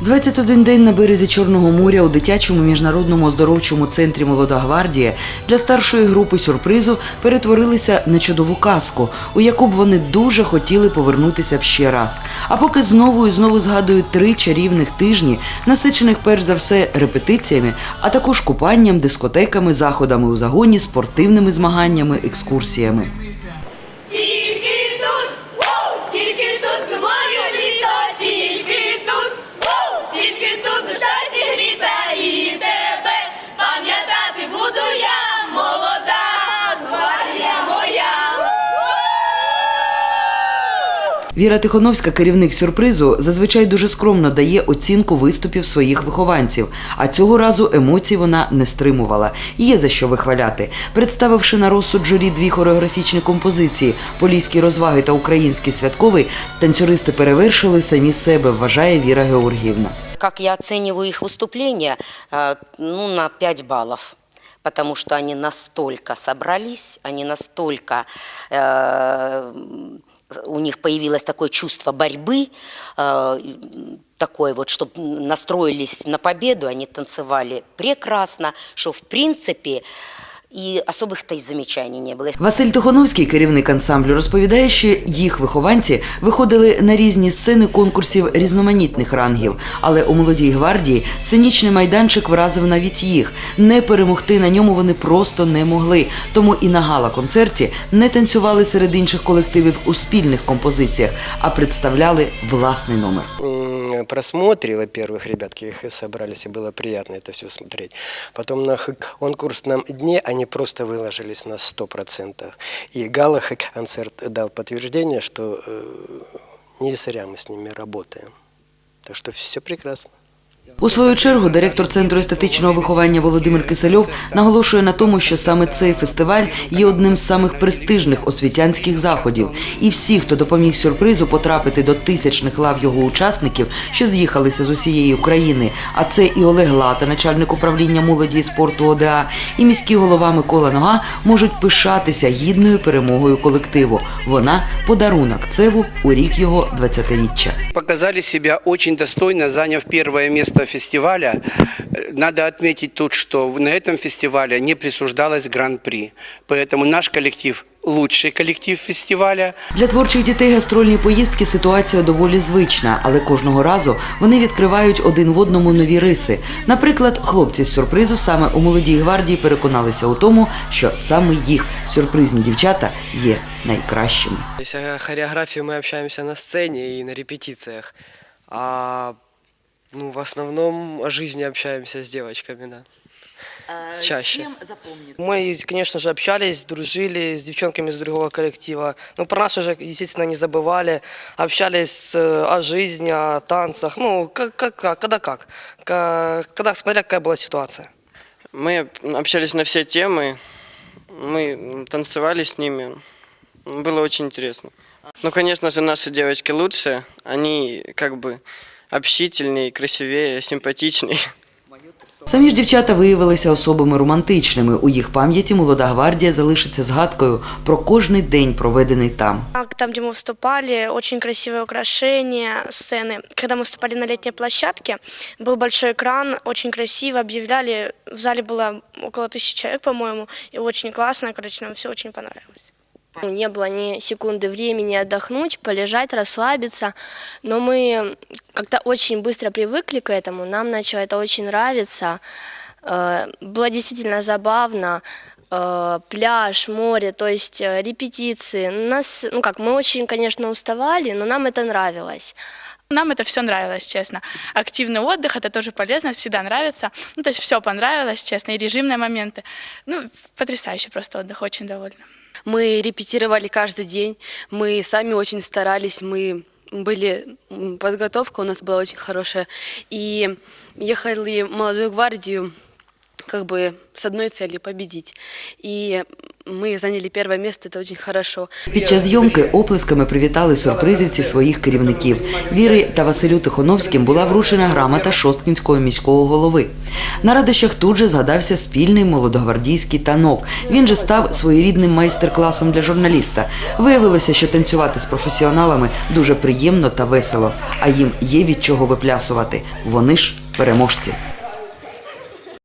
21 день на березі Чорного моря у дитячому міжнародному оздоровчому центрі Молода гвардія для старшої групи сюрпризу перетворилися на чудову казку, у яку б вони дуже хотіли повернутися б ще раз. А поки знову і знову згадують три чарівних тижні, насичених перш за все репетиціями, а також купанням, дискотеками, заходами у загоні, спортивними змаганнями, екскурсіями. Віра Тихоновська, керівник сюрпризу, зазвичай дуже скромно дає оцінку виступів своїх вихованців. А цього разу емоцій вона не стримувала. Є за що вихваляти. Представивши на розсуд журі дві хореографічні композиції Поліські розваги та Український святковий, танцюристи перевершили самі себе, вважає Віра Георгіївна. Как я оцениваю их выступления, э, ну, на 5 баллов. Потому что они настолько собрались, они настолько э, у них появилось такое чувство борьбы, э, такое вот, чтобы настроились на победу, они танцевали прекрасно, что в принципе и особых-то и замечаний не было. Василь Тихоновський, керівник ансамблю, розповідає, що їх вихованці виходили на різні сцени конкурсів різноманітних рангів. Але у молодій гвардії сценічний майданчик вразив навіть їх. Не перемогти на ньому вони просто не могли. Тому і на гала-концерті не танцювали серед інших колективів у спільних композиціях, а представляли власний номер. м, просмотре, во-первых, ребятки их собрались, и было приятно это все смотреть. Потом на х- конкурсном дне они просто выложились на 100%. И Гала концерт дал подтверждение, что э, не зря мы с ними работаем. Так что все прекрасно. У свою чергу директор центру естетичного виховання Володимир Кисельов наголошує на тому, що саме цей фестиваль є одним з самих престижних освітянських заходів. І всі, хто допоміг сюрпризу потрапити до тисячних лав його учасників, що з'їхалися з усієї України. А це і Олег Лата, начальник управління молоді і спорту ОДА, і міський голова Микола Нога можуть пишатися гідною перемогою колективу. Вона подарунок Цеву у рік його 20-річчя. показали себя очень достойно, заняв первое место фестиваля. Э, Надо отметить тут, что на этом фестивале не присуждалось гран-при. Поэтому наш коллектив лучший коллектив фестиваля. Для творчих дітей гастрольні поїздки ситуація доволі звична, але кожного разу вони відкривають один в одному нові риси. Наприклад, хлопці з сюрпризу саме у молодій гвардії переконалися у тому, що саме їх сюрпризні дівчата є найкращими. То есть о хореографии мы общаемся на сцене и на репетициях, а ну, в основном о жизни общаемся с девочками, да. Чаще. Мы, конечно же, общались, дружили с девчонками из другого коллектива. Ну, про нас уже, естественно, не забывали. Общались э, о жизни, о танцах. Ну, как, как, как, когда как. Ка- Когда, смотря какая была ситуация. Мы общались на все темы, мы танцевали с ними. Было очень интересно. Ну, конечно же, наши девочки лучше. Они как бы общительнее, красивее, симпатичнее. Самі ж дівчата виявилися особами романтичними. У їх пам'яті молода гвардія залишиться згадкою про кожний день, проведений там. А Там, где мы выступали, очень красивое украшение сцены. Когда мы выступали на летней площадке, был большой экран, очень красиво объявляли. В зале было около тысячи человек, по-моему, и очень классно. Короче, нам все очень понравилось. Не было ни секунды времени отдохнуть, полежать, расслабиться. Но мы как-то очень быстро привыкли к этому. Нам начало это очень нравиться. Э, Было действительно забавно. Э, Пляж, море, то есть э, репетиции. Нас, ну как, мы очень, конечно, уставали, но нам это нравилось. Нам это все нравилось, честно. Активный отдых, это тоже полезно, всегда нравится. Ну, то есть все понравилось, честно, и режимные моменты. Ну, потрясающий просто отдых, очень довольна. Мы репетировали каждый день, мы сами очень старались, мы были, м, подготовка у нас была очень хорошая. И ехали в молодую гвардию как бы с одной целью победить. И мы заняли первое место, это очень хорошо. Під час зйомки оплесками привітали сюрпризівці своїх керівників. Вірі та Василю Тихоновським була вручена грамота Шосткінського міського голови. На радощах тут же згадався спільний молодогвардійський танок. Він же став своєрідним майстер-класом для журналіста. Виявилося, що танцювати з професіоналами дуже приємно та весело, а їм є від чого виплясувати. Вони ж переможці.